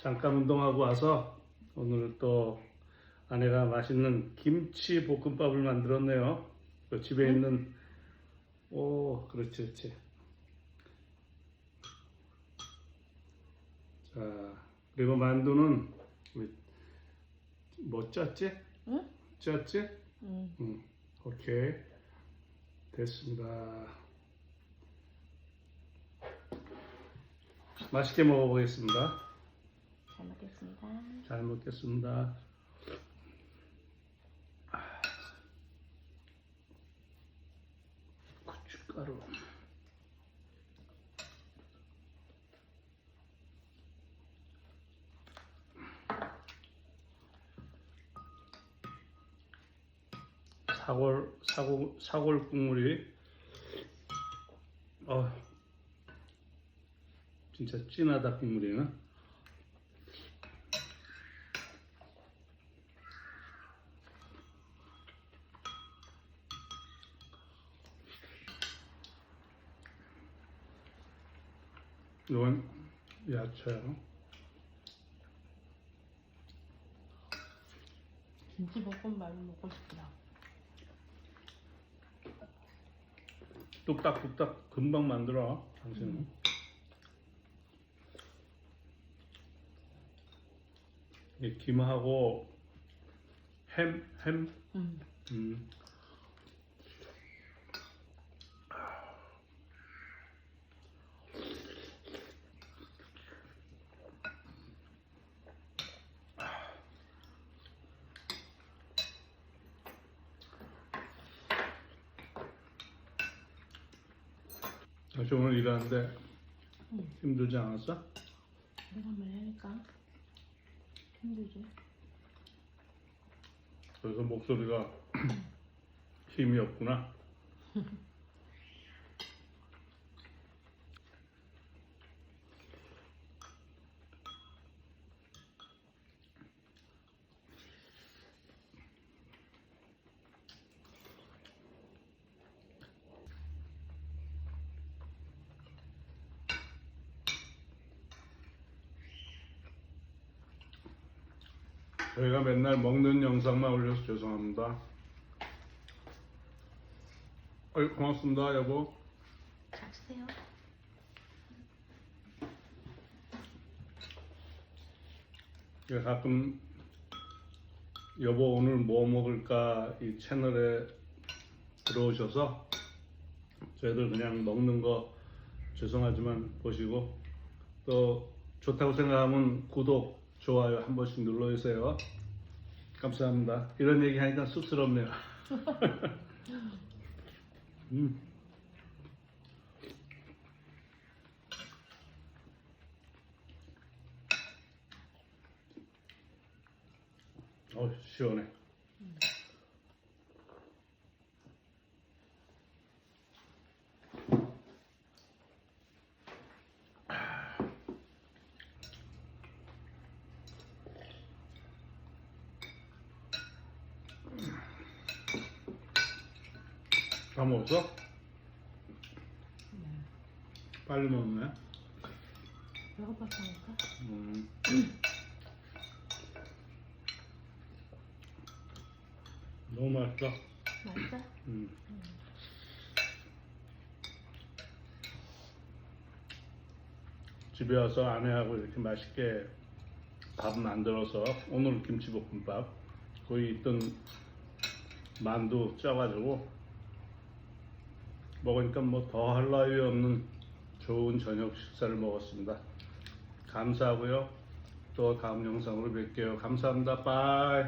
잠깐 운동하고 와서 오늘 또 아내가 맛있는 김치 볶음밥을 만들었네요. 그 집에 있는 오 그렇지 그렇지. 자 그리고 만두는 우리 뭐 쪘지? 응? 쪘지? 응. 응. 오케이 됐습니다. 맛있게 먹어보겠습니다. 잘 먹겠습니다. 잘 먹겠습니다. 고춧가루. 사골 사골 사골 국물이 어 진짜 진하다 국물이는. 이건 야채. 김치 볶음밥이 먹고 싶다. 뚝딱뚝딱 금방 만들어. 당신은. 이 김하고 햄, 햄, 응. 음. 다시 오늘 일하는데 응. 힘들지 않았어? 내가 매 하니까 힘들지. 그래서 목소리가 힘이 없구나. 저희가 맨날 먹는 영상만 올려서 죄송합니다. 어이, 고맙습니다, 여보. 잘 드세요. 예, 가끔 여보 오늘 뭐 먹을까 이 채널에 들어오셔서 저희들 그냥 먹는 거 죄송하지만 보시고 또 좋다고 생각하면 구독, 좋아요 한 번씩 눌러주세요. 감사합니다. 이런 얘기 하니까 쑥스럽네요. 음. 어 시원해. 다 먹었어? 빨리 먹네. 배고팠다니까. 음. 너무 맛있어. 맛있어? 음. 집에 와서 아내하고 이렇게 맛있게 밥 만들어서 오늘 김치볶음밥 거기 있던 만두 쪄가지고 먹으니까 뭐 더 할 나위 없는 좋은 저녁 식사를 먹었습니다. 감사하고요. 또 다음 영상으로 뵐게요. 감사합니다. 빠이.